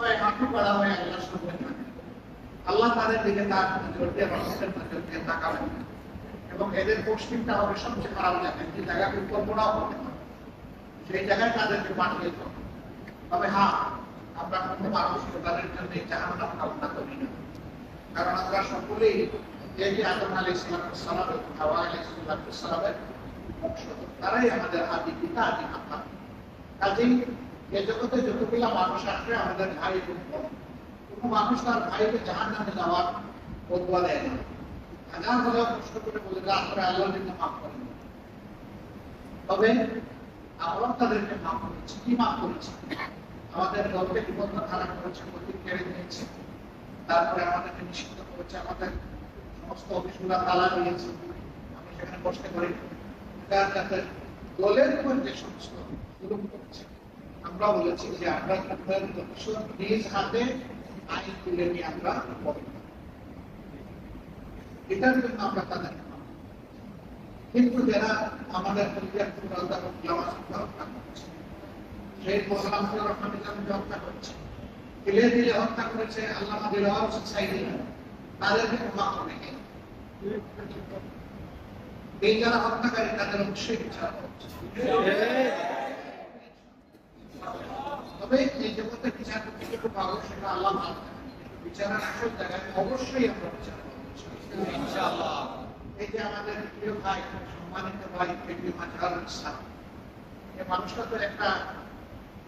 হয়ে হাঁটু পাড়া হয়ে আল্লাহর সামনে আল্লাহ তাদের দিকে তার নজর দিয়ে রহমতের নজর তাকাবেন এবং এদের পশ্চিমটা হবে সবচেয়ে খারাপ জায়গা। যে জায়গাকে কল্পনাও করতে পারে। সেই জায়গায় তাদেরকে পাঠিয়ে তবে হ্যাঁ আমরা কোনো মানুষ তাদের জন্য জাহান্নাম কামনা করি না। কারণ আমরা সকলেই এই যে আদম আলী ইসলাম সালাম হাওয়া আলী ইসলাম সালামের বংশধর, তারাই আমাদের আদি পিতা, আদি মাতা। কাজেই জগতে যতগুলা মানুষ আসবে আমাদের ভাই কোনো মানুষ তার ভাইকে জাহান নামে যাওয়ার বদুয়া দেয় না। হাজার হাজার করে বলে আল্লাহ দিনে মাফ করেন তবে তাদেরকে মাফ কি মাফ আমাদের খারাপ করেছে প্রতি কেড়ে নিয়েছে। তারপরে আমাদেরকে নিষিদ্ধ করেছে, আমাদের সমস্ত অফিসগুলো তালা দিয়েছে। আমি সেখানে বসতে পারি তার দলের উপর যে সমস্ত জুলুম করেছে আমরা বলেছি যে আমরা ভবিষ্যৎ নিজ হাতে আইন তুলে নিয়ে আমরা এটার জন্য আমরা তাদের কিন্তু যারা আমাদের হত্যা করছে করেছে আল্লাহ এই যারা হত্যাকারী, তাদের অবশ্যই বিচার করা উচিত। এই জগতে বিচার করতে গিয়ে খুব সেটা আল্লাহ ভালো বিচারের আসল জায়গায় অবশ্যই আমরা বিচার ইনশাআল্লাহ। এই যে আমাদের প্রিয় ভাই সম্মানিত ভাই প্রিয় মাঝারুল ইসলাম এই মানুষটা তো একটা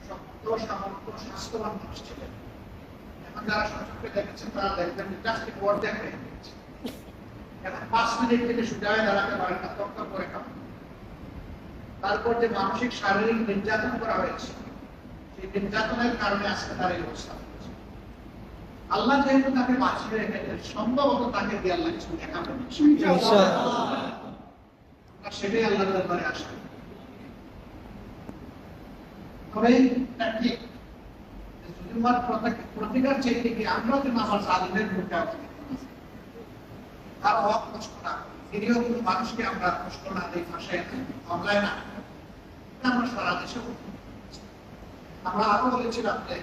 শক্ত সামর্থ্য স্বাস্থ্যবান মানুষ ছিলেন এখন যারা সচক্ষে দেখেছেন তারা দেখবেন এখন পাঁচ মিনিট থেকে দাঁড়াতে না তক্ত করে খাবে তারপর যে মানসিক শারীরিক নির্যাতন করা হয়েছে নির্যাতনের কারণে আজকে তার এই অবস্থা আল্লাহ যেহেতু তাকে বাঁচিয়ে রেখেছেন সম্ভবত তাকে দিয়ে আল্লাহ কিছু দেখাবেন সেটাই আল্লাহ দরবারে আসে তবে ঠিক প্রতিকার চাইতে আমরা যেন আমার জালিমের করি। তার হক কষ্ট না। নিরীহ কোনো মানুষকে আমরা কষ্ট না দিই ফাঁসে হামলায় না। এটা আমরা সারা দেশে। আমরা আরও বলেছিলাম যে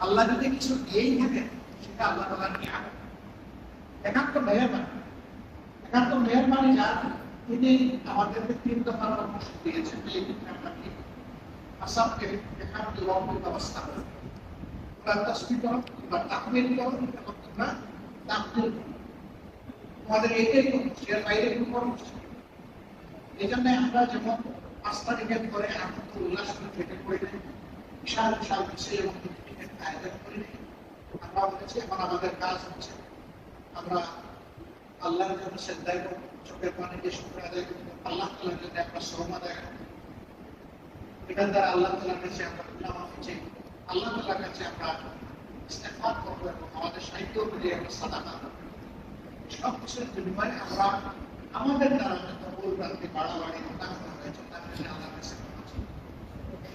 আল্লাহ যদি কিছু দিয়েই থাকেন সেটা আল্লাহ তালা নিয়ে একান্ত মেহরবানি। একান্ত মেহরবানি যার। তিনি আমাদেরকে তিন দফা পরামর্শ দিয়েছেন যে আমরা কি আসামকে একান্ত রবের ব্যবস্থা করো তোমরা তসবি করো তোমরা তাকবির করো এবং তোমরা তাকবির তোমাদের এইটাই কর্মসূচি এর বাইরে কোনো কর্মসূচি এই জন্য আমরা যেমন আস্থা নিকেত করে আনন্দ উল্লাস করে থেকে করে বিশাল বিশাল মিছিল এবং আয়োজন আমরা বলেছি এখন আমাদের কাজ হচ্ছে। আমরা আল্লাহর জন্য চোখের পানি দিয়ে শুক্র আদায় আল্লাহ তালার জন্য আমরা শ্রম আদায় এটার দ্বারা আল্লাহ তালার কাছে আমরা মাফি চাই আল্লাহ তালার কাছে আমরা এবং আমাদের সাহিত্য অনুযায়ী আমরা সব কিছুর বিনিময়ে আমরা আমাদের দ্বারা ভ্রান্তি বাড়াবাড়ি করা হয়েছে তার কাছে।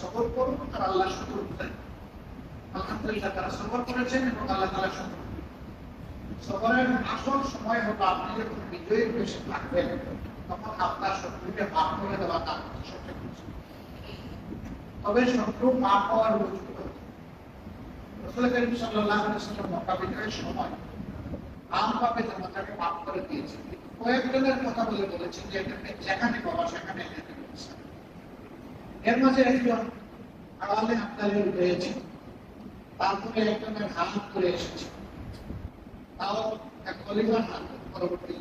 সবর করুন আর আল্লাহ আলহামদুলিল্লাহ, তারা সবর করেছেন এবং আল্লাহ তালা তার তবে শত্রু মাফ হওয়ার বিজয়ের সময় করে দিয়েছেন। কয়েকজনের কথা বলে বলেছেন যে এটাকে যেখানে এর মাঝে একজন আড়ালে আপনাদের রয়েছে। তারপরে একজনের হাত করে এসেছে। তাও এক খলিফার হাত পরবর্তী।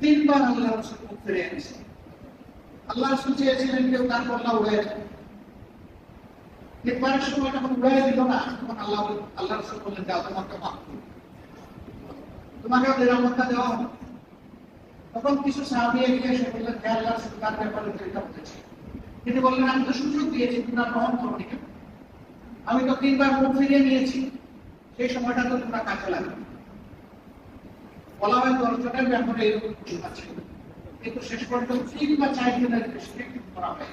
তিনবার আল্লাহ রসুল ফিরে এনেছে। আল্লাহ রসুল চেয়েছিলেন কেউ তার কল্লা উড়ে যাবে তিনবারের সময় যখন উড়াই দিল না, তখন আল্লাহ আল্লাহ রসুল বললেন, যাও, তোমাকে মাফ তোমাকে নিরাপত্তা দেওয়া হবে তখন কিছু বললেন আমি তো সুযোগ দিয়েছি, তোমরা গ্রহণ? আমি তো তিনবার মুখ ফিরিয়ে নিয়েছি। সেই সময়টা তো তোমরা কাজে লাগবে হয় দশজনের ব্যাপারে এরকম আছে কিন্তু শেষ পর্যন্ত তিন বা চার জনের রেস্ট্রিক্ট করা হয়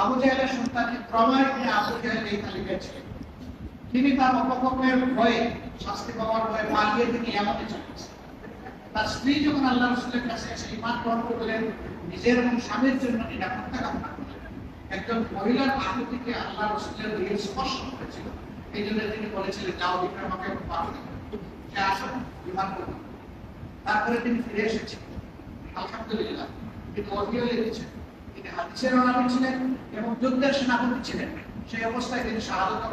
আবু জাহেলের সন্তানকে ক্রমায় আবু জাহেল এই তালিকায় ছিলেন। তিনি তার অপকর্মের ভয়ে শাস্তি পাওয়ার ভয়ে পালিয়ে তিনি এমনই চালিয়েছেন। তার স্ত্রী যখন আল্লাহ রসুলের কাছে এসে ইমান গ্রহণ করলেন, নিজের এবং স্বামীর জন্য নিরাপত্তা কামনা করলেন। একজন মহিলার আকুতিকে আল্লাহ রসুলের দিয়ে স্পর্শ করেছিল। এই জন্য তিনি বলেছিলেন, যাও দিন। সে আসুন ইমান করুন তারপরে তিনি ফিরে এসেছেন আলহামদুলিল্লাহ, তিনি অভিও লিখেছেন তিনি হাদিসের আলামী ছিলেন এবং যুদ্ধের সেনাপতি ছিলেন। সেই অবস্থায় তিনি শাহাদত।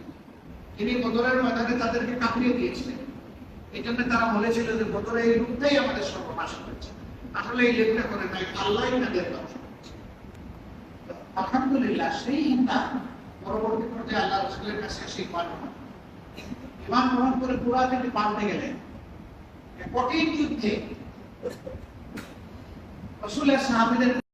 তিনি বদরের ময়দানে তাদেরকে কাঁপিয়ে দিয়েছিলেন। এই জন্য তারা বলেছিল যে বদরে এই রূপটাই আমাদের সর্বনাশ করেছে আসলে এই লেখটা করে নাই, আল্লাহ তাদের আলহামদুলিল্লাহ, সেই হিন্দা পরবর্তী পর্যায়ে আল্লাহ রসুলের কাছে সেই ইমান গ্রহণ করে পুরা তিনি পাল্টে গেলেন। কঠিন যুদ্ধে রসুলের সাহাবিদের